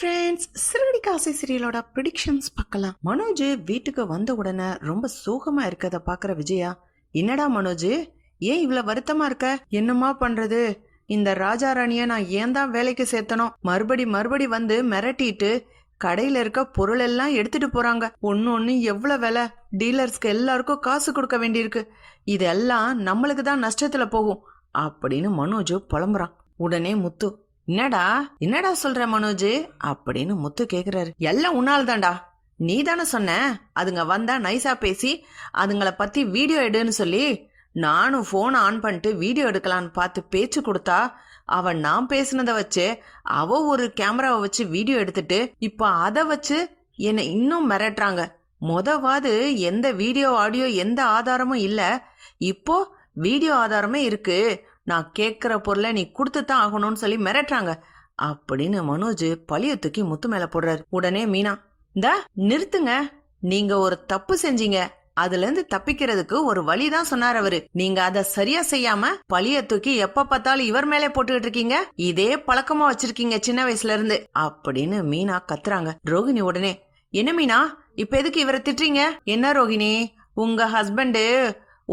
Friends சிறுகடி காசை சீரியலோட predictions பார்க்கலாம். மனோஜ் வீட்டுக்கு வந்த உடனே ரொம்ப சோகமா இருக்கத பாக்குற விஜயா என்னடா மனோஜ் ஏன் இவ்வளவு வருத்தமா இருக்க? என்னமா பண்றது? இந்த ராஜா ராணிய நான் ஏன் தான் வேலைக்கு சேர்த்தனோ மறுபடி மறுபடி வந்து மிரட்டிட்டு கடையில இருக்க பொருள் எல்லாம் எடுத்துட்டு போறாங்க. ஒன்னு ஒன்னு எவ்வளவு விலை? டீலர்ஸ்க்கு எல்லாருக்கும் காசு கொடுக்க வேண்டியிருக்கு. இதெல்லாம் நம்மளுக்கு தான் நஷ்டத்துல போகும். அப்படின்னு மனோஜ் புலம்புறான். உடனே முத்து என்னடா? என்னடா சொல்ற மனோஜ்? அப்படின்னு முத்து கேக்குறாரு. எல்லாம் உன்னால்தான்டா நீ தானே சொன்ன. அதுங்க வந்தா நைஸா பேசி அதுங்களை பத்தி வீடியோ எடுன்னு சொல்லி நானும் போன் ஆன் பண்ணிட்டு வீடியோ எடுக்கலான்னு பார்த்து பேச்சு கொடுத்தா அவன் நான் பேசினதை வச்சு அவ ஒரு கேமராவை வச்சு வீடியோ எடுத்துட்டு இப்ப அதை வச்சு என்னை இன்னும் மிரட்டுறாங்க. மொதவாது எந்த வீடியோ ஆடியோ எந்த ஆதாரமும் இல்ல. இப்போ வீடியோ ஆதாரமே இருக்கு. நான் கேட்குற பொருளை நீ கொடுத்து தான் ஆகணும்னு சொல்லி மிரட்டுறாங்க. அப்படின்னு மனோஜ் பழிய தூக்கி முத்து மேல போடுறாரு. உடனே மீனா இந்த நிறுத்துங்க. நீங்க ஒரு தப்பு செஞ்சீங்க. அதுல இருந்து தப்பிக்கிறதுக்கு ஒரு வழி தான் சொன்னார் அவரு. நீங்க அத சரியா செய்யாம பழிய தூக்கி எப்ப பார்த்தாலும் இவர் மேலே போட்டுக்கிட்டு இருக்கீங்க? இதே பழக்கமா வச்சிருக்கீங்க சின்ன வயசுல இருந்து. அப்படின்னு மீனா கத்துறாங்க. ரோகிணி உடனே என்ன மீனா? இப்ப எதுக்கு இவரை திட்டுறீங்க? என்ன ரோகிணி? உங்க ஹஸ்பண்டு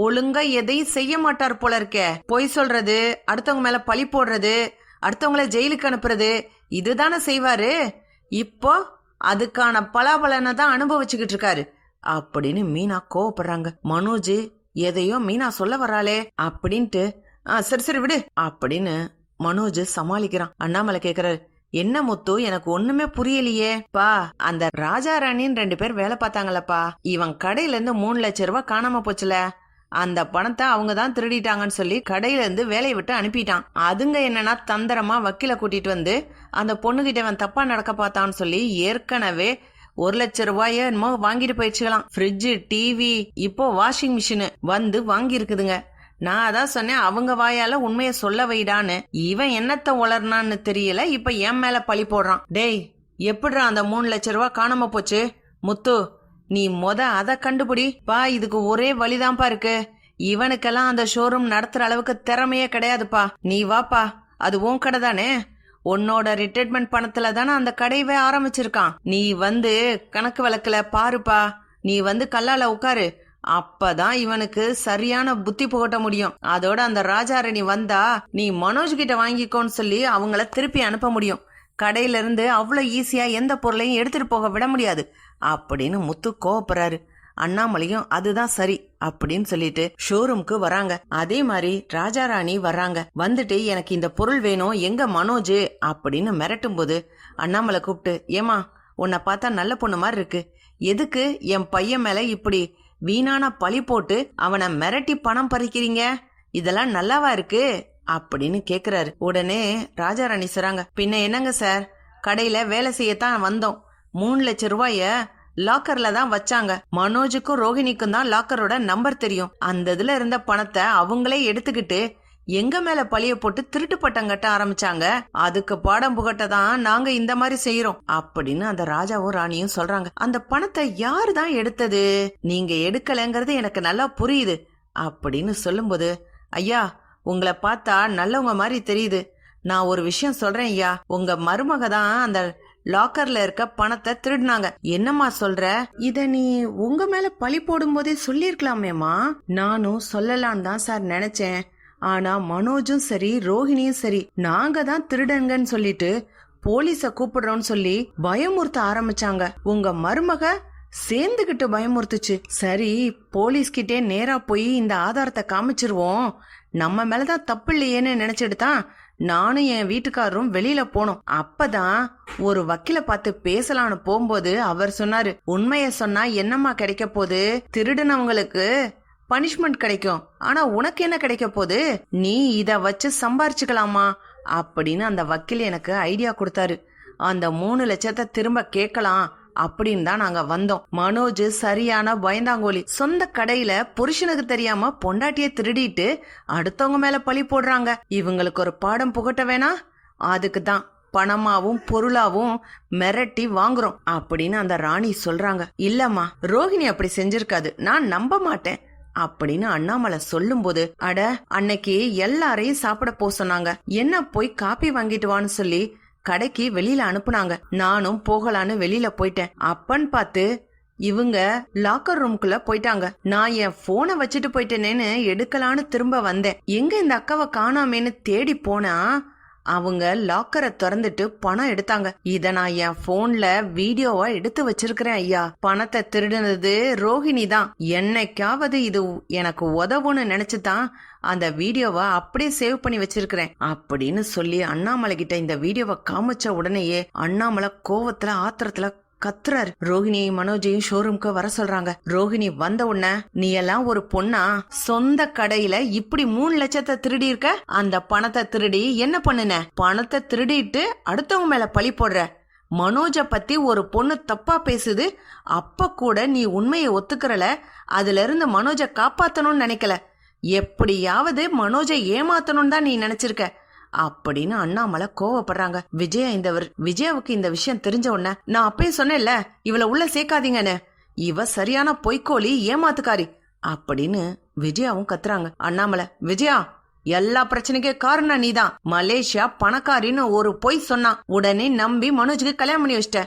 ஒழுங்கா எதையும் செய்ய மாட்டார் போல இருக்கே பொய் சொல்றது அடுத்தவங்க மேல பழி போடுறது அடுத்தவங்கள ஜெயிலுக்கு அனுப்புறது இதுதானே செய்வாரு? இப்போ அதுக்கான பலாபலனை தான் அனுபவிச்சுக்கிட்டு இருக்காரு. அப்படின்னு மீனா கோவப்படுறாங்க. மனோஜ் எதையோ மீனா சொல்ல வராளே அப்படின்ட்டு ஆ சரி சரி விடு அப்படின்னு மனோஜ் சமாளிக்கிறான். அண்ணாமலை கேக்குறாரு என்ன முத்து எனக்கு ஒண்ணுமே புரியலையே. பா அந்த ராஜா ராணின்னு ரெண்டு பேர் வேலை பார்த்தாங்களப்பா இவன் கடையில இருந்து மூணு லட்சம் ரூபாய் காணாம போச்சுல. அந்த பணத்தை அவங்க தான் திருடிட்டாங்கன்னு சொல்லி கடையிலேருந்து வேலையை விட்டு அனுப்பிட்டான். அதுங்க என்னன்னா தந்திரமா வக்கீல கூட்டிட்டு வந்து அந்த பொண்ணுகிட்ட அவன் தப்பா நடக்க பார்த்தான்னு சொல்லி ஏற்கனவே ஒரு லட்ச ரூபாய என்னமோ வாங்கிட்டு போயிடுச்சுக்கலாம் ஃப்ரிட்ஜு டிவி இப்போ வாஷிங் மிஷினு வந்து வாங்கி இருக்குதுங்க நான் அதான் சொன்னேன் அவங்க வாயால உண்மைய சொல்ல வைடான்னு. இவன் என்னத்த உளர்னான்னு தெரியல இப்ப என் மேல பழி போடுறான். டேய் எப்படிடா அந்த மூணு லட்ச ரூபா காணாம போச்சு? முத்து நீ மொத அதை கண்டுபிடி. பா இதுக்கு ஒரே வழிதான்ப்பா இருக்கு. இவனுக்கெல்லாம் அந்த ஷோரூம் நடத்துற அளவுக்கு திறமையே கிடையாதுப்பா. நீ வாப்பா அது உன் கடை தானே? உன்னோட ரிட்டைர்மெண்ட் பணத்துல தானே அந்த கடையவே ஆரம்பிச்சிருக்கான். நீ வந்து கணக்கு வழக்குல பாருப்பா. நீ வந்து கல்லால உட்காரு. அப்பதான் இவனுக்கு சரியான புத்தி புகட்ட முடியும். அதோட அந்த ராஜாரணி வந்தா நீ மனோஜ் கிட்ட வாங்கிக்கோன்னு சொல்லி அவங்கள திருப்பி அனுப்ப முடியும். கடையில இருந்து அவ்வளவு ஈஸியா எந்த பொருளையும் எடுத்துட்டு போக விட முடியாது. அப்படின்னு முத்து கோவப்படுறாரு. அண்ணாமலையும் அதுதான் சரி அப்படின்னு சொல்லிட்டு ஷோரூம்க்கு வராங்க. அதே மாதிரி ராஜாராணி வர்றாங்க. வந்துட்டு எனக்கு இந்த பொருள் வேணும். எங்க மனோஜ்? அப்படின்னு மிரட்டும் போது அண்ணாமலை கூப்பிட்டு ஏமா உன்னை பார்த்தா நல்ல பொண்ணு மாதிரி இருக்கு. எதுக்கு என் பையன் மேல இப்படி வீணான பழி போட்டு அவனை மிரட்டி பணம் பறிக்கிறீங்க? இதெல்லாம் நல்லாவா இருக்கு? அப்படின்னு கேக்குறாரு. உடனே ராஜாராணி சொல்றாங்க பின்ன என்னங்க சார்? கடையில வேலை செய்யத்தான் வந்தோம். மூணு லட்சம் ரூபாய லாக்கர்ல தான் வச்சாங்க. மனோஜுக்கும் ரோஹிணிக்கும் தான் லாக்கரோட நம்பர் தெரியும். அந்த இதுல இருந்த பணத்தை அவங்களே எடுத்துக்கிட்டு எங்க மேல பழிய போட்டு திருட்டு பட்டம் கட்ட ஆரம்பிச்சாங்க. அதுக்கு பாடம் புகட்ட தான் நாங்க இந்த மாதிரி செய்யறோம் அப்படின்னு அந்த ராஜாவும் ராணியும் சொல்றாங்க. அந்த பணத்தை யாரு தான் எடுத்தது? நீங்க எடுக்கலங்கிறது எனக்கு நல்லா புரியுது. அப்படின்னு சொல்லும்போது ஐயா உங்களை பார்த்தா நல்லவங்க மாதிரி தெரியுது. நான் ஒரு விஷயம் சொல்றேன் ஐயா. உங்க மருமக தான் அந்த லாக்கர்ல இருக்க பணத்தை திருடினாங்க. என்னம்மா சொல்ற? இத நீ உங்க மேல பழி போடும்போதே சொல்லிருக்கலாமேமா நானும் சொல்லலான்னு தான் சார் நினைச்சேன். ஆனா மனோஜும் சரி ரோஹிணியும் சரி நாங்க தான் திருடங்கன்னு சொல்லிட்டு போலீஸ கூப்பிடுறோம்னு சொல்லி பயமுறுத்த ஆரம்பிச்சாங்க. உங்க மருமக சேர்ந்துகிட்டு பயமுறுத்துச்சு. சரி போலீஸ்கிட்டே நேரா போய் இந்த ஆதாரத்தை காமிச்சிருவோம். நம்ம மேலதான் தப்பு இல்லையேன்னு நினைச்சிட்டு தான் நானும் என் வீட்டுக்காரரும் வெளியில போனோம். அப்பதான் ஒரு வக்கீல பார்த்து பேசலான்னு போகும்போது அவர் சொன்னாரு உண்மைய சொன்னா என்னம்மா கிடைக்க போகுது? திருடுனவங்களுக்கு பனிஷ்மெண்ட் கிடைக்கும். ஆனா உனக்கு என்ன கிடைக்க போகுது? நீ இத வச்சு சம்பாரிச்சுக்கலாமா? அப்படின்னு அந்த வக்கீல் எனக்கு ஐடியா கொடுத்தாரு. அந்த மூணு லட்சத்தை திரும்ப கேட்கலாம். அப்படின்னு தான் நாங்க வந்தோம். மனோஜ் சரியான பயந்தாங்கோலி சொந்த கடையில புருஷனுக்கு தெரியாம பொண்டாட்டிய திருடிட்டு அடுத்தவங்க மேல பழி போடுறாங்க. இவங்களுக்கு ஒரு பாடம் புகட்ட வேணா? அதுக்கு தான் பணமாவும் பொருளாவும் மிரட்டி வாங்குறோம் அப்படின்னு அந்த ராணி சொல்றாங்க. இல்லம்மா ரோஹிணி அப்படி செஞ்சிருக்காது. நான் நம்ப மாட்டேன் அப்படின்னு அண்ணாமலை சொல்லும்போது அட அன்னைக்கு எல்லாரையும் சாப்பிட போ சொன்னாங்க. என்ன போய் காப்பி வாங்கிட்டு வான்னு சொல்லி கடைக்கு வெளியில அனுப்புனாங்க. நானும் போகலான்னு வெளியில போயிட்டேன். அப்பன்னு பார்த்து இவங்க லாக்கர் ரூம்குள்ள போயிட்டாங்க. நான் என் போனை வச்சுட்டு போயிட்டேனேன்னு எடுக்கலான்னு திரும்ப வந்தேன். எங்க இந்த அக்காவை காணாமேன்னு தேடி போனா அவங்க லாக்கரை திறந்துட்டு பணம் எடுத்தாங்க. இத நான் என் போன்ல வீடியோவா எடுத்து வச்சிருக்கிறேன் ஐயா. பணத்தை திருடினது ரோஹிணி தான். என்னைக்காவது இது எனக்கு உதவும்னு நினைச்சுதான் அந்த வீடியோவை அப்படியே சேவ் பண்ணி வச்சிருக்கிறேன் அப்படின்னு சொல்லி அண்ணாமலை கிட்ட இந்த வீடியோவை காமிச்ச உடனேயே அண்ணாமலை கோவத்துல ஆத்திரத்துல கத்துறாரு. ரோஹிணியை மனோஜையும் ஷோரூம்க்கு வர சொல்றாங்க. ரோஹிணி வந்த உடனே நீ எல்லாம் ஒரு பொண்ணா? சொந்த கடையில இப்படி மூணு லட்சத்தை திருடி இருக்க? அந்த பணத்தை திருடி என்ன பண்ணுன? பணத்தை திருடிட்டு அடுத்தவங்க மேல பழி போடுற. மனோஜ பத்தி ஒரு பொண்ணு தப்பா பேசுது. அப்ப கூட நீ உண்மையை ஒத்துக்கறல. அதுல இருந்து மனோஜ காப்பாத்தணும்னு நினைக்கல. எப்படியாவது மனோஜை ஏமாத்தணும்னு தான் நீ நினைச்சிருக்க. அப்படின்னு அண்ணாமலை கோவப்படுறாங்க. விஜயா இந்தவர் விஜயாவுக்கு இந்த விஷயம் தெரிஞ்ச உடனே நான் அப்பயே சொன்னேன்ல இவளை உள்ள சேர்க்காதீங்கன்னு. இவ சரியான பொய்க்கோழி ஏமாத்துக்காரி அப்படின்னு விஜயாவும் கத்துறாங்க. அண்ணாமலை விஜயா எல்லா பிரச்சனைக்கும் காரணம் நீதான். மலேசியா பணக்காரின்னு ஒரு பொய் சொன்னான். உடனே நம்பி மனோஜுக்கு கல்யாணம் பண்ணி வச்சிட்ட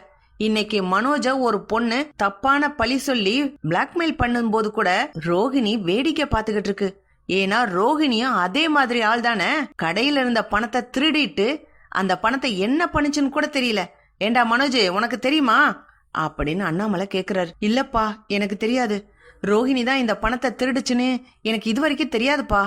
இன்னைக்கு மனோஜ ஒரு பொண்ணு தப்பான பழி சொல்லி பிளாக்மெயில் பண்ணும்போது கூட ரோஹிணி வேடிக்கை பார்த்துக்கிட்டு இருக்கு. ஏன்னா ரோஹிணியும் அதே மாதிரி ஆள் தானே. கடையில இருந்த பணத்தை திருடிட்டு அந்த பணத்தை என்ன பண்ணுச்சுன்னு கூட தெரியல. ஏண்டா மனோஜ் உனக்கு தெரியுமா? அப்படின்னு அண்ணாமலை கேக்குறாரு. இல்லப்பா எனக்கு தெரியாது. ரோஹிணி தான் இந்த பணத்தை திருடுச்சுன்னு எனக்கு இது வரைக்கும் தெரியாதுப்பா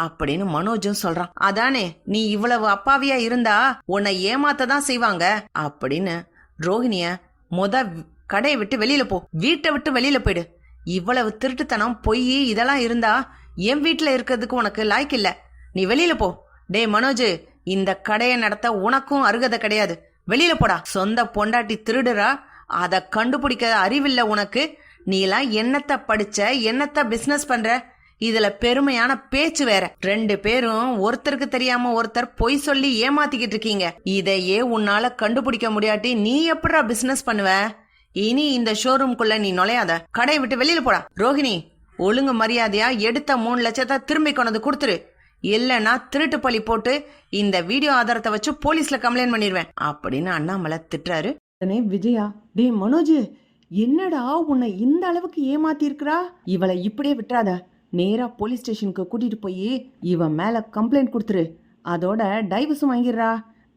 அப்படின்னு மனோஜும் சொல்றான். அதானே நீ இவ்வளவு அப்பாவியா இருந்தா உன்னை ஏமாத்த தான் செய்வாங்க அப்படின்னு ரோஹிணிய முத கடையை விட்டு வெளியில போ. வீட்டை விட்டு வெளியில போயிடு. இவ்வளவு திருட்டுத்தனம் பொய் இதெல்லாம் இருந்தா என் வீட்டில் இருக்கிறதுக்கு உனக்கு லாய்க்கு இல்ல. நீ வெளியில போ. டேய் மனோஜ் இந்த கடையை நடத்த உனக்கும் அருகதை கிடையாது. வெளியில போடா. சொந்த பொண்டாட்டி திருடுறா அதை கண்டுபிடிக்க அறிவில்லை உனக்கு. நீலாம் என்னத்த படிச்ச என்னத்த பிசினஸ் பண்ற? இதுல பெருமையான பேச்சு வேற. ரெண்டு பேரும் ஒருத்தருக்கு தெரியாம ஒருத்தர் பொய் சொல்லி ஏமாத்திக்கிட்டு இருக்கீங்க. இதையே உன்னால கண்டுபிடிக்க முடியாட்டி நீ எப்படா பிசினஸ் பண்ணுவ? இனி இந்த ஷோரூம்குள்ள நீ நுழையாத. கடையை விட்டு வெளியில போடா. ரோஹிணி ஒழுங்கு மரியாதையா எடுத்த மூணு லட்சத்தை திரும்பி கொண்டு கொடுத்துரு. இல்லைன்னா திருட்டு பழி போட்டு இந்த வீடியோ ஆதாரத்தை வச்சு போலீஸ்ல கம்ப்ளைண்ட் பண்ணிடுவேன் அப்படின்னு அண்ணாமலை திட்டுறாரு. உடனே விஜயா டேய் மனோஜ் என்னடா உன்னை இந்த அளவுக்கு ஏமாத்தி இருக்கிறா இவளை இப்படியே விட்டுறாத. நேராக போலீஸ் ஸ்டேஷனுக்கு கூட்டிகிட்டு போய் இவன் மேலே கம்ப்ளைண்ட் கொடுத்துரு. அதோட டைவர்ஸும் வாங்கிடுறா.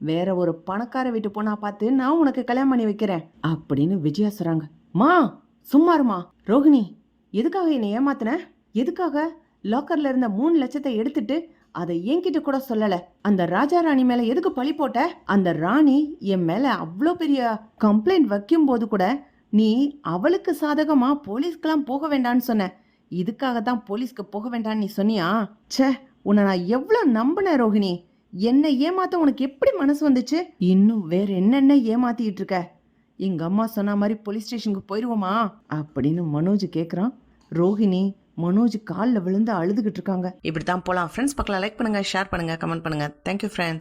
வேற ஒரு பணக்கார வீட்டு பொண்ணா பார்த்து நான் உனக்கு கல்யாணம் பண்ணி வைக்கிறேன் அப்படின்னு விஜயா சொல்கிறாங்க மா சும்மாருமா ரோகிணி எதுக்காக என்னை ஏமாத்தின? எதுக்காக? லாக்கர்ல இருந்த மூணு லட்சத்தை எடுத்துட்டு அதை என்கிட்ட கூட சொல்லல. அந்த ராஜா ராணி மேல எதுக்கு பழி போட்ட? அந்த ராணி என் மேல அவ்வளோ பெரிய கம்ப்ளைண்ட் வைக்கும் போது கூட நீ அவளுக்கு சாதகமா போலீஸ்க்கெல்லாம் போக வேண்டான்னு சொன்ன. இதுக்காக தான் போலீஸ்க்கு போக வேண்டான்னு நீ சொன்னியா? ச்சே உன்னை நான் எவ்வளோ நம்பினேன் ரோஹிணி. என்னை ஏமாத்த உனக்கு எப்படி மனசு வந்துச்சு? இன்னும் வேற என்னென்ன ஏமாத்திட்டு இருக்க? எங்க அம்மா சொன்ன மாதிரி போலீஸ் ஸ்டேஷனுக்கு போயிடுவோமா அப்படின்னு மனோஜ் கேக்குறான். ரோஹிணி மனோஜ் காலில் விழுந்து அழுதுகிட்டு இருக்காங்க. இப்படித்தான் போலாம். ஃப்ரெண்ட்ஸ் பக்கம் லைக் பண்ணுங்க ஷேர் பண்ணுங்க கமெண்ட் பண்ணுங்க. Thank you friends